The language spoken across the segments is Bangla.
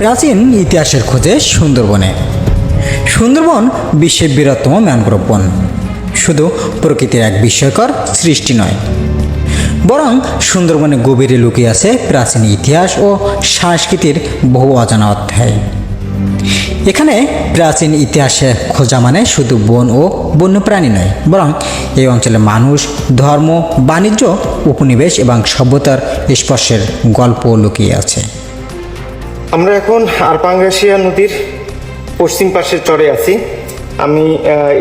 প্রাচীন ইতিহাসের খোঁজে সুন্দরবনে। সুন্দরবন বিশ্বের বৃহত্তম ম্যানগ্রোভ বন। শুধু প্রকৃতির এক বিস্ময়কর সৃষ্টি নয়, বরং সুন্দরবনে গভীরে লুকিয়ে আছে প্রাচীন ইতিহাস ও সংস্কৃতির বহু অজানা অধ্যায়। এখানে প্রাচীন ইতিহাসে খোঁজা মানে শুধু বন ও বন্যপ্রাণী নয়, বরং এই অঞ্চলে মানুষ, ধর্ম, বাণিজ্য, উপনিবেশ এবং সভ্যতার স্পর্শের গল্প লুকিয়ে আছে। আমরা এখন আরপাঙ্গাসিয়া নদীর পশ্চিম পাশের চরে আছি। আমি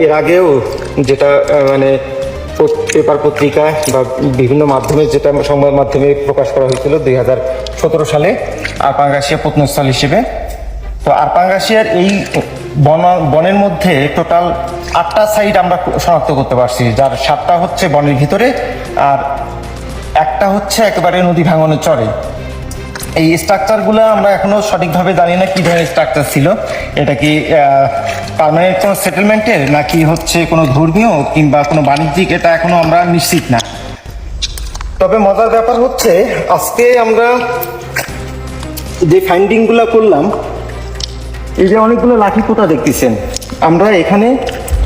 এর আগেও যেটা মানে পেপার পত্রিকা বা বিভিন্ন মাধ্যমে যেটা সংবাদ মাধ্যমে প্রকাশ করা হয়েছিল দুই হাজার সতেরো সালে আরপাঙ্গাসিয়া প্রত্নস্থল হিসেবে। তো আরপাঙ্গাসিয়ার এই বন, বনের মধ্যে টোটাল আটটা সাইট আমরা শনাক্ত করতে পারছি, যার সাতটা হচ্ছে বনের ভিতরে আর একটা হচ্ছে একেবারে নদী ভাঙনের চরে। এই স্ট্রাকচারগুলো আমরা এখনও সঠিকভাবে জানি না কি ধরনের স্ট্রাকচার ছিল। এটা কি পার্মানেন্ট কোনো সেটেলমেন্টের নাকি হচ্ছে কোনো ধর্মীয় কিংবা কোনো বাণিজ্যিক? এটা এখনও আমরা নিশ্চিত না। তবে মজার ব্যাপার হচ্ছে, আজকে আমরা যে ফাইন্ডিংগুলো করলাম, এই যে অনেকগুলো লাঠি পোতা দেখতেছেন। আমরা এখানে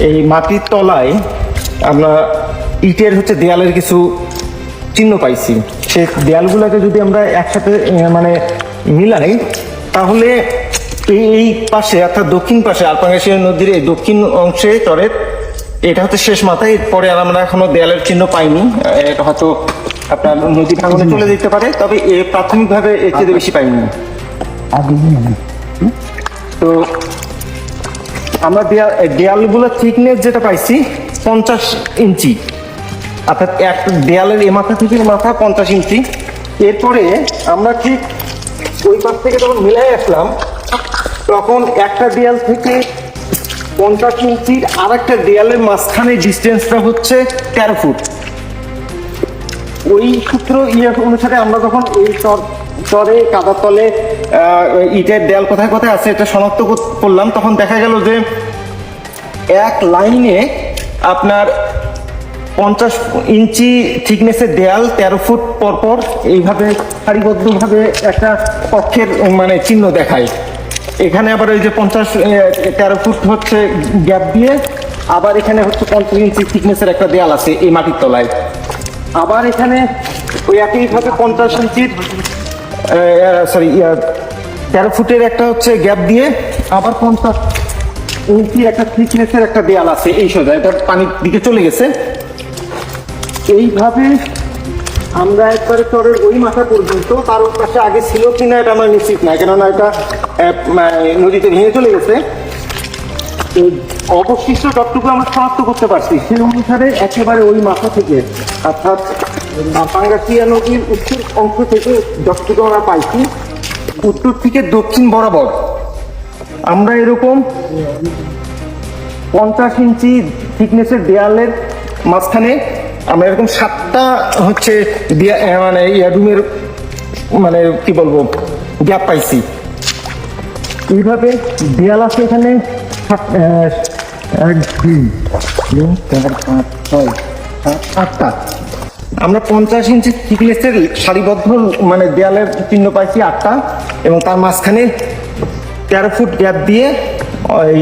এই মাটির তলায় আমরা ইটের হচ্ছে দেয়ালের কিছু চিহ্ন পাইছি। সে দেয়ালগুলোকে যদি আমরা একসাথে মানে মিলাই, তাহলে এই পাশে অর্থাৎ দক্ষিণ পাশে আলপাঙ্গাসিয়া নদীর এই দক্ষিণ অংশে চরের এটা হচ্ছে শেষ মাথায় পরে আমরা এখনও দেয়ালের চিহ্ন পাইনি। এটা হয়তো আপনার নদী ভাঙনে চলে যেতে পারে, তবে এ প্রাথমিকভাবে এর চেয়ে বেশি পাইনি। তো আমরা দেয়াল দেয়ালগুলো থিকনেস যেটা পাইছি, পঞ্চাশ ইঞ্চি। অর্থাৎ এক দেয়ালের এ মাথা থেকে মাথা পঞ্চাশ ইঞ্চি। এরপরে আমরা ঠিক ওই পাশ থেকে যখন মিলাই আসলাম, তখন একটা দেয়াল থেকে পঞ্চাশ ইঞ্চির আর একটা দেয়ালের মাঝখানে ডিস্টেন্সটা হচ্ছে তেরো ফুট। ওই সূত্র ইয়ে অনুসারে আমরা যখন এই চর কাদার তলে ইটের দেয়াল কোথায় কোথায় আছে এটা শনাক্ত কর- করলাম, তখন দেখা গেল যে এক লাইনে আপনার পঞ্চাশ ইঞ্চি থিকনেসের দেয়াল তেরো ফুট পর পর এইভাবে সারিবদ্ধভাবে একটা কক্ষের মানে চিহ্ন দেখায়। এখানে আবার ওই যে পঞ্চাশ তেরো ফুট হচ্ছে গ্যাপ দিয়ে, আবার এখানে হচ্ছে পঞ্চাশ ইঞ্চি থিকনেসের একটা দেয়াল আছে এই মাটির তলায়। আবার এখানে ওই একইভাবে পঞ্চাশ ইঞ্চির সরি তেরো ফুটের একটা হচ্ছে গ্যাপ দিয়ে, আবার পঞ্চাশ ইঞ্চি একটা থিকনেসের একটা দেয়াল আছে এই সোজা, এটা পানির দিকে চলে গেছে। এইভাবে আমরা একবারে চরের ওই মাথা পর্যন্ত ওর পাশে আগে ছিল কিনা এটা আমার নিশ্চিত না কেননা এটা নদীতে ভেঙে চলে গেছে। অবশিষ্ট যতটুকু আমরা শনাক্ত করতে পারছি, সেই অনুসারে একেবারে ওই মাথা থেকে, অর্থাৎ পাঙ্গাসিয়া নদীর উত্তর অংশ থেকে যতটুকু আমরা পাইছি, উত্তর থেকে দক্ষিণ বরাবর। আমরা এরকম পঞ্চাশ ইঞ্চি থিকনেসের দেয়ালের মাঝখানে আমরা এরকম সাতটা হচ্ছে মানে রুমের মানে কি বলব, গ্যাপ পাইছি। এইভাবে দেয়াল আছে এখানে এক আটটা। আমরা পঞ্চাশ ইঞ্চি থিকনেসের সারিবদ্ধ মানে দেয়ালের চিহ্ন পাইছি আটটা, এবং তার মাঝখানে তেরো ফুট গ্যাপ দিয়ে ওই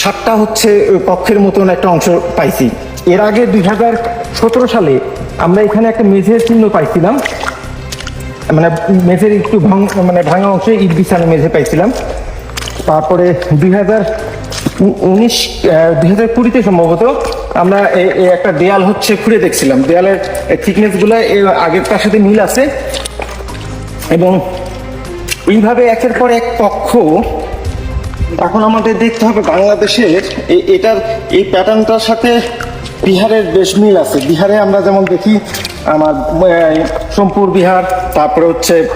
সাতটা হচ্ছে কক্ষের মতন একটা অংশ পাইছি। এর আগে দুই হাজার সতেরো সালে আমরা এখানে একটা মেঝের চিহ্ন পাইছিলাম। মানে মেঝের একটু মানে ভাঙা অংশে ইট বিছানো মেঝে পাইছিলাম। তারপরে দুই হাজার উনিশ দুই হাজার কুড়িতে সম্ভবত আমরা একটা দেয়াল হচ্ছে খুঁড়ে দেখছিলাম। দেয়ালের থিকনেসগুলো আগেরটার সাথে মিল আছে। এবং এইভাবে একের পর এক পক্ষ এখন আমাদের দেখতে হবে বাংলাদেশের এটার এই প্যাটার্নটার সাথে বিহারের বেশ মিল আছে। বিহারে আমরা যেমন দেখি আমার সোমপুর বিহার তারপরে হচ্ছে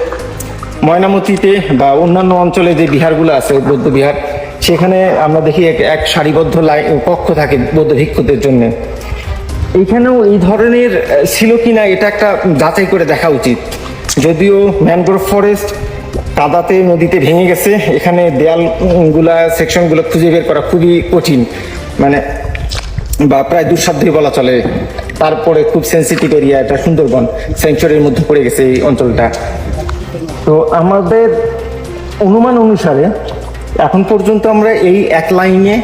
ময়নামতিতে বা অন্যান্য অঞ্চলে যে বিহারগুলো আছে বৌদ্ধ বিহার সেখানে আমরা দেখি এক এক সারিবদ্ধ লাইন কক্ষ থাকে বৌদ্ধ ভিক্ষুদের জন্য। এইখানেও এই ধরনের ছিল কিনা এটা একটা যাচাই করে দেখা উচিত। যদিও ম্যানগ্রোভ ফরেস্ট কাদাতে নদীতে ভেঙে গেছে এখানে দেয়ালগুলা উম, গুলা সেকশনগুলো খুঁজে বের করা খুবই কঠিন। মানে বা প্রায় দুঃসাধ্যই বলা চলে। তারপরে খুব সেন্সিটিভ এরিয়া এটা সুন্দরবন সেঞ্চুরির মধ্যে পড়ে গেছে এই অঞ্চলটা। তো আমাদের অনুমান অনুসারে এখন পর্যন্ত আমরা এই এক লাইনে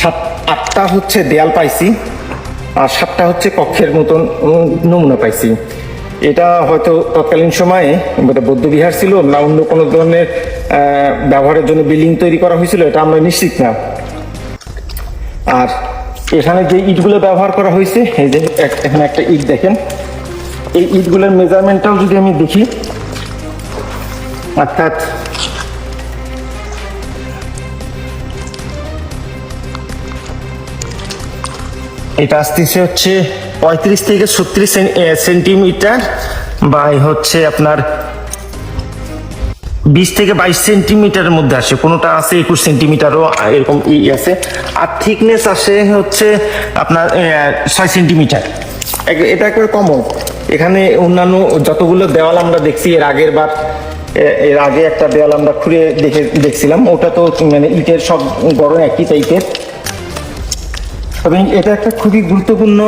সাত, আটটা হচ্ছে দেয়াল পাইছি, আর সাতটা হচ্ছে কক্ষের মতন নমুনা পাইছি। এটা হয়তো তৎকালীন সময়ে বোধহয় বৌদ্ধ বিহার ছিল, না অন্য কোনো ধরনের ব্যবহারের জন্য বিল্ডিং তৈরি করা হয়েছিল, এটা আমরা নিশ্চিত না। আর এখানে যে ইটগুলো ব্যবহার করা হয়েছে, এই যে এখানে একটা ইট দেখেন। এই ইটগুলোর মেজারমেন্টটাও যদি আমি দেখি, অর্থাৎ এটা আসতেছে হচ্ছে পঁয়ত্রিশ থেকে ছত্রিশ সেন্টিমিটার বাই হচ্ছে আপনার বিশ থেকে বাইশ সেন্টিমিটারের মধ্যে আসে। কোনোটা আছে একুশ সেন্টিমিটারও এরকম ই আছে। আর থিকনেস আসে হচ্ছে আপনার ছয় সেন্টিমিটার। এটা একবার কমন এখানে অন্যান্য যতগুলো দেওয়াল আমরা দেখছি, এর আগের বার এর আগে একটা দেওয়াল আমরা খুঁড়ে দেখে, দেখছিলাম। ওটা তো মানে ইটের সব গড়ন একই টাইপের তবে এটা একটা খুবই গুরুত্বপূর্ণ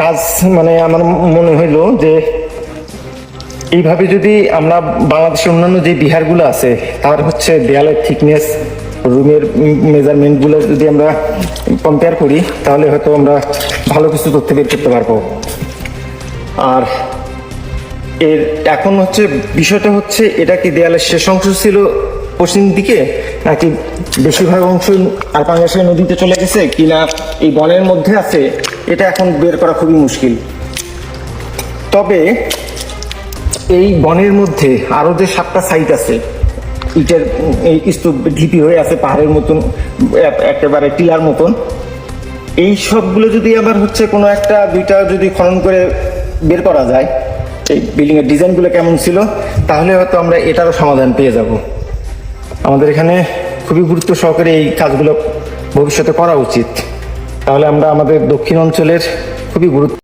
কাজ মানে আমার মনে হইল যে এইভাবে যদি আমরা বাংলাদেশের অন্যান্য যে বিহারগুলো আছে, তার হচ্ছে দেয়ালের থিকনেস রুমের মেজারমেন্টগুলো যদি আমরা কম্পেয়ার করি, তাহলে হয়তো আমরা ভালো কিছু তথ্য বের করতে পারব। আর এর এখন হচ্ছে বিষয়টা হচ্ছে, এটা কি দেয়ালের শেষ অংশ ছিল পশ্চিম দিকে, নাকি বেশিরভাগ অংশ আলপাঙ্গাসের নদীতে চলে গেছে, কিনা এই বনের মধ্যে আছে, এটা এখন বের করা খুবই মুশকিল। তবে এই বনের মধ্যে আরও যে সাতটা সাইট আছে, ইটের, এই স্তূপ ঢিপি হয়ে আছে পাহাড়ের মতন এক- একেবারে টিলার মতন। এই সবগুলো যদি আবার হচ্ছে কোনো একটা, দুইটা যদি খনন করে বের করা যায়, এই বিল্ডিং এর ডিজাইনগুলো কেমন ছিল, তাহলে হয়তো আমরা এটারও সমাধান পেয়ে যাব। আমাদের এখানে খুবই গুরুত্ব সহকারে এই কাজগুলো ভবিষ্যতে করা উচিত। তাহলে আমরা আমাদের দক্ষিণ অঞ্চলের খুবই গুরুত্ব